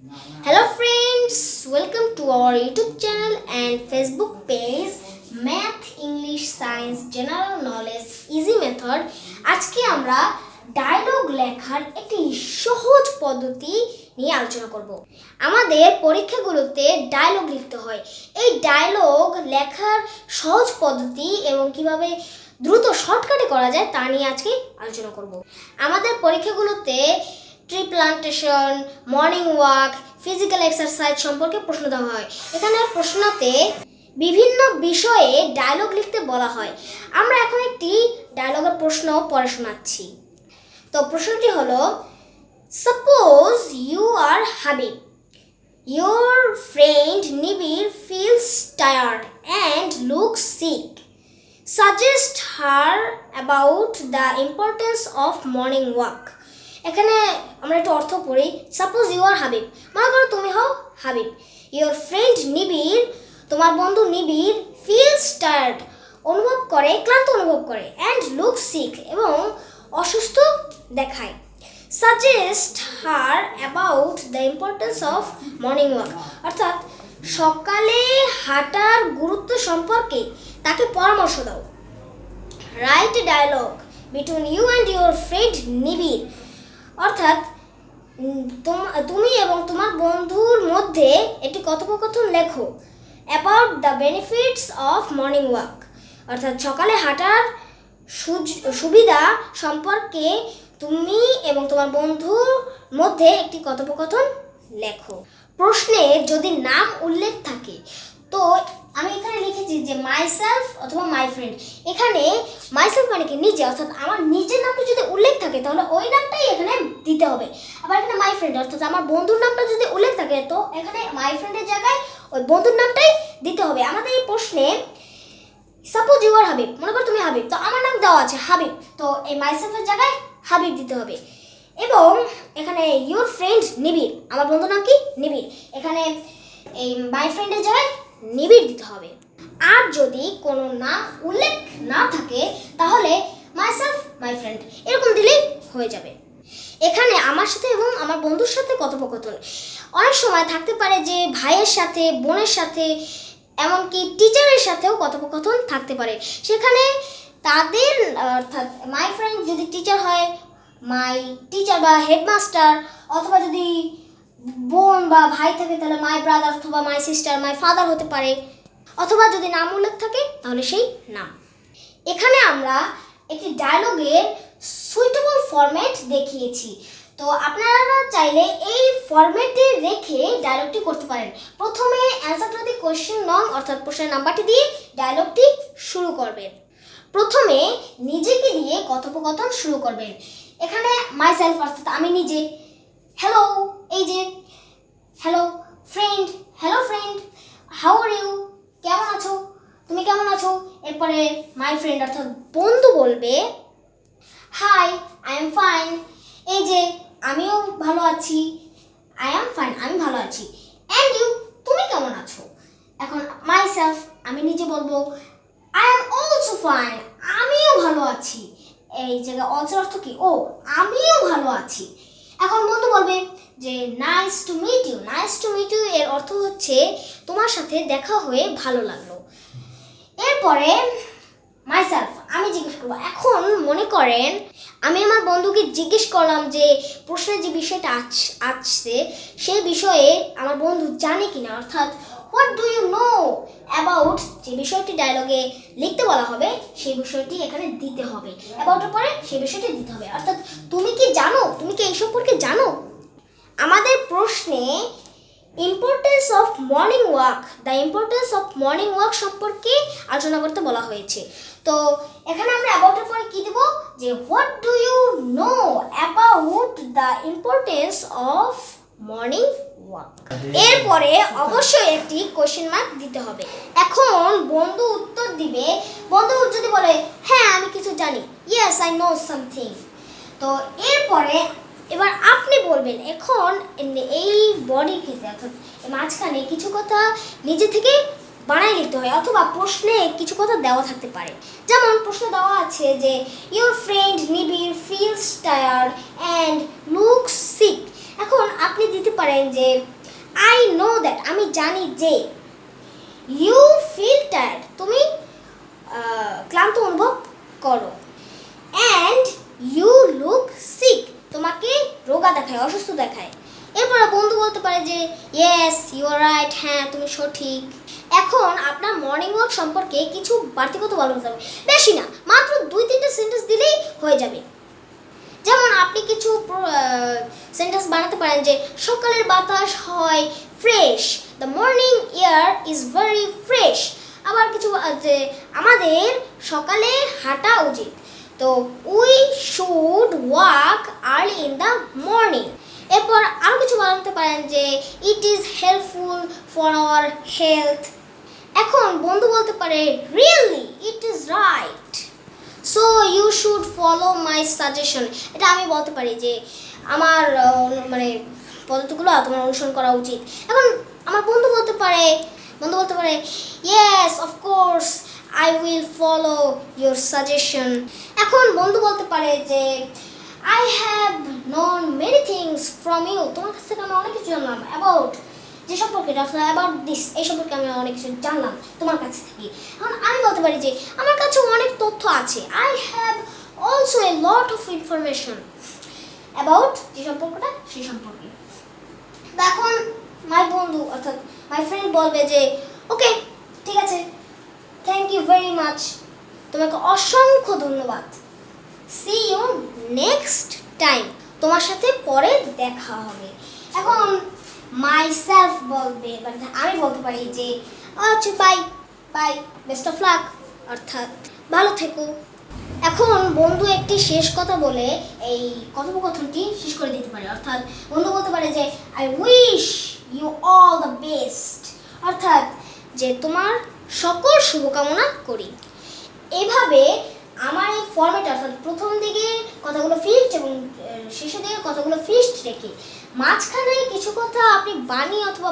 Hello friends, welcome to our YouTube channel and Facebook page Math English Science General Knowledge Easy Method. আজকে আমরা dialogue লেখার একটি সহজ পদ্ধতি নিয়ে আলোচনা করব। আমাদের পরীক্ষাগুলোতে ডায়লগ লিখতে হয়। এই ডায়লগ লেখার সহজ পদ্ধতি এবং কীভাবে দ্রুত শর্টকাটে করা যায় তা নিয়ে আজকে আলোচনা করব। আমাদের পরীক্ষাগুলোতে tree plantation, morning walk, physical exercise সম্পর্কে প্রশ্ন দেওয়া হয়। এখানে প্রশ্নতে বিভিন্ন বিষয়ে ডায়লগ লিখতে বলা হয়। আমরা এখন একটি ডায়লগের প্রশ্ন পড়ে শোনাচ্ছি। তো প্রশ্নটি হলো suppose you are Habib Your friend Nibir feels tired and look sick suggest her about the importance of morning walk. এখানে আমরা একটু অর্থ পড়ি। সাপোজ ইউ আর হাবিব মনে করো তুমি হও হাবিব ইওর ফ্রেন্ড নিবির তোমার বন্ধু নিবির ফিলস টায়ার্ড অনুভব করে, ক্লান্ত অনুভব করে অ্যান্ড লুক সিক এবং অসুস্থ দেখায়। Suggest her about the importance of morning walk অর্থাৎ সকালে হাঁটার গুরুত্ব সম্পর্কে তাকে পরামর্শ দাও। Write dialogue between you and your friend Nibir অর্থাৎ তুমি এবং তোমার বন্ধুর মধ্যে একটি কথোপকথন লেখো about the benefits of morning walk অর্থাৎ, সকালে হাঁটার সুবিধা সম্পর্কে তুমি এবং তোমার বন্ধুর মধ্যে একটি কথোপকথন লেখো। প্রশ্নে যদি নাম মাইসেলফ অথবা মাই ফ্রেন্ড এখানে মাইসেলফ মানে কি? নিজে। অর্থাৎ আমার নিজের নামটা যদি উল্লেখ থাকে, তাহলে ওই নামটাই এখানে দিতে হবে। আবার এখানে মাই ফ্রেন্ড অর্থাৎ আমার বন্ধুর নামটা যদি উল্লেখ থাকে, তো এখানে মাই ফ্রেন্ডের জায়গায় ওই বন্ধুর নামটাই দিতে হবে। আমাদের এই প্রশ্নে সাপোজ ইউ আর হাবিব মনে করো তুমি হাবিব তো আমার নাম দেওয়া আছে হাবিব তো এই মাইসেলফের জায়গায় হাবিব দিতে হবে। এবং এখানে ইউর ফ্রেন্ড নিবিড় আমার বন্ধুর নাম কি? নিবিড় এখানে এই মাই ফ্রেন্ডের জায়গায় নিবিড় দিতে হবে। আর যদি কোনো নাম উল্লেখ না থাকে, তাহলে মাইসেলফ মাই ফ্রেন্ড এরকম দিলেই হয়ে যাবে। এখানে আমার সাথে এবং আমার বন্ধুর সাথে কথোপকথন। অনেক সময় থাকতে পারে যে ভাইয়ের সাথে, বোনের সাথে, এমনকি টিচারের সাথেও কথোপকথন থাকতে পারে। সেখানে তাদের, অর্থাৎ মাই ফ্রেন্ড যদি টিচার হয় মাই টিচার বা হেডমাস্টার অথবা যদি বোন বা ভাই থাকে, তাহলে মাই ব্রাদার অথবা মাই সিস্টার মাই ফাদার হতে পারে। অথবা যদি নাম উল্লেখ থাকে, তাহলে সেই নাম। এখানে আমরা একটি ডায়লগের সুইটেবল ফরম্যাট দেখিয়েছি। তো আপনারা চাইলে এই ফরম্যাটে রেখে ডায়লগটি করতে পারেন। প্রথমে অ্যান্সার টু দি কোয়েশ্চেন নং অর্থাৎ প্রশ্নের নাম্বারটি দিয়ে ডায়লগটি শুরু করবেন। প্রথমে নিজেকে দিয়ে কথোপকথন শুরু করবেন। এখানে মাই সেলফ অর্থাৎ আমি নিজে। হ্যালো এই যে hello friend hello friend how are you কেমন আছো তুমি কেমন আছো এরপরে মাই ফ্রেন্ড অর্থাৎ বন্ধু বলবে হাই আই এম ফাইন এই যে, আমিও ভালো আছি। আই এম ফাইন আমি ভালো আছি। অ্যান্ড ইউ তুমি কেমন আছো? এখন মাই সেলফ আমি নিজে বলব আই এম অলসো ফাইন আমিও ভালো আছি। এই জায়গায় অলসো অর্থ কি? ও, আমিও ভালো আছি। এখন বন্ধু বলবে যে nice to meet you nice to meet you এর অর্থ হচ্ছে, তোমার সাথে দেখা হয়ে ভালো লাগল। এরপরে মাইসেলফ আমি জিজ্ঞেস করব। এখন মনে করেন, আমি আমার বন্ধুকে জিজ্ঞেস করলাম যে, প্রশ্নের যে বিষয়টা আসছে সেই বিষয়ে আমার বন্ধু জানে কিনা? অর্থাৎ what do you know about যে বিষয়টি ডায়লগে লিখতে বলা হবে, সেই বিষয়টি এখানে দিতে হবে। অ্যাবাউটের পরে সেই বিষয়টি দিতে হবে। অর্থাৎ, তুমি কি জানো? তুমি কি এই সম্পর্কে জানো? আমাদের প্রশ্নে importance of morning walk the importance of morning walk সম্পর্কে আলোচনা করতে বলা হয়েছে। তো এখানে আমরা অ্যাবাউটের পরে কি দেবো? যে what do you know about the importance of morning walk এরপরে অবশ্যই একটি কোশ্চেন মার্ক দিতে হবে। এখন বন্ধু উত্তর দিবে। বন্ধু যদি বলে হ্যাঁ আমি কিছু জানি। ইয়েস আই নো সামথিং তো এরপরে এবার আপনি বলবেন, এখন এই বডি ক্ষেত্রে অর্থাৎ মাঝখানে কিছু কথা নিজে থেকে বানাই লিখতে হয় অথবা প্রশ্নে কিছু কথা দেওয়া থাকতে পারে। যেমন প্রশ্ন দেওয়া আছে যে your friend Nibir feels tired and looks sick এখন আপনি দিতে পারেন যে আই নো দ্যাট আমি জানি যে ইউ ফিল টায়ার্ড তুমি ক্লান্ত অনুভব করো অ্যান্ড ইউ লুক সিক তোমাকে রোগা দেখায় অসুস্থ দেখায় এরপরে বন্ধু বলতে পারে যে ইয়েস ইউ রাইট হ্যাঁ তুমি সঠিক। এখন আপনার মর্নিং ওয়াক সম্পর্কে কিছু বাড়তি কথা বলতে যাবে বেশি না, মাত্র দুই তিনটা সেন্টেন্স দিলেই হয়ে যাবে। যেমন আপনি কিছু সেন্টেন্স বানাতে পারেন যে, সকালের বাতাস হয় fresh the morning air is very fresh আবার কিছু যে আমাদের সকালে হাঁটা উচিত। তো we should walk early in the morning এরপর আরও কিছু বানাতে পারেন যে it is helpful for our health এখন বন্ধু বলতে পারে really it is right so you should follow my suggestion এটা আমি বলতে পারি যে, আমার মানে পদ্ধতিগুলো তোমার অনুসরণ করা উচিত। এখন আমার বন্ধু বলতে পারে, বন্ধু বলতে পারে yes of course I will follow your suggestion এখন বন্ধু বলতে পারে যে I have known many things from you তোমার কাছ থেকে আমি অনেক কিছু জানলাম অ্যাবাউট যে সম্পর্কে অ্যাবাউট দিস এই সম্পর্কে আমি অনেক কিছু জানলাম তোমার কাছ থেকে। এখন আমি বলতে পারি যে, আমার কাছে অনেক তথ্য আছে। I have also a lot of information about যে সম্পর্কটা, সেই সম্পর্কে। এখন মাই বন্ধু অর্থাৎ মাই ফ্রেন্ড বলবে যে ওকে ঠিক আছে। থ্যাংক ইউ ভেরি মাচ তোমাকে অসংখ্য ধন্যবাদ। সি ইউ নেক্সট টাইম তোমার সাথে পরে দেখা হবে। এখন মাই সেলফ বলবে আমি বলতে পারি যে আচ্ছা bye bye best of luck অর্থাৎ ভালো থেকো। এখন বন্ধু একটি শেষ কথা বলে এই কথোপকথনটি শেষ করে দিতে পারে। অর্থাৎ বন্ধু বলতে পারে যে I wish you all the best অর্থাৎ যে তোমার সকল শুভকামনা করি। এভাবে আমার এই ফর্মেট অর্থাৎ প্রথম দিকে কথাগুলো ফিক্সড এবং শেষের দিকে কথাগুলো ফিক্সড রেখে মাঝখানে কিছু কথা আপনি বানিয়ে অথবা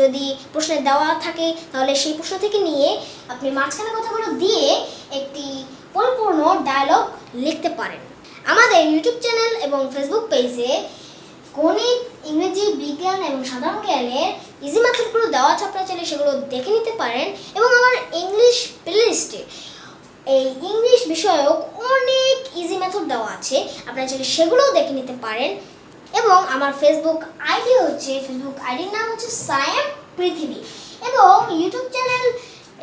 যদি প্রশ্নে দেওয়া থাকে, তাহলে সেই প্রশ্ন থেকে নিয়ে আপনি মাঝখানে কথাগুলো দিয়ে একটি পরিপূর্ণ ডায়লগ লিখতে পারেন। আমাদের ইউটিউব চ্যানেল এবং ফেসবুক পেজে গণিত, ইংরেজি, বিজ্ঞান এবং সাধারণ জ্ঞানের ইজি মেথডগুলো দেওয়া আছে চাইলে সেগুলো দেখে নিতে পারেন। এবং আমার ইংলিশ প্লেলিস্টে এই ইংলিশ বিষয়ক অনেক ইজি ম্যাথড দেওয়া আছে, আপনারা চাইলে সেগুলোও দেখে নিতে পারেন। এবং আমার ফেসবুক আইডি হচ্ছে ফেসবুক আইডির নাম হচ্ছে সায়েম পৃথিবী এবং ইউটিউব চ্যানেল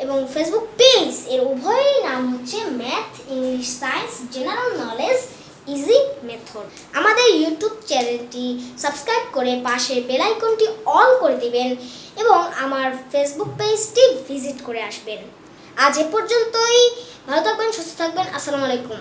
এবং ফেসবুক পেজ এর উভয়ের নাম হচ্ছে math English science general knowledge easy method আমাদের ইউটিউব চ্যানেলটি সাবস্ক্রাইব করে পাশে বেলাইকনটি অল করে দিবেন এবং আমার ফেসবুক পেজটি ভিজিট করে আসবেন। আজ এ পর্যন্তই। ভালো থাকবেন, সুস্থ থাকবেন। আসসালামু আলাইকুম।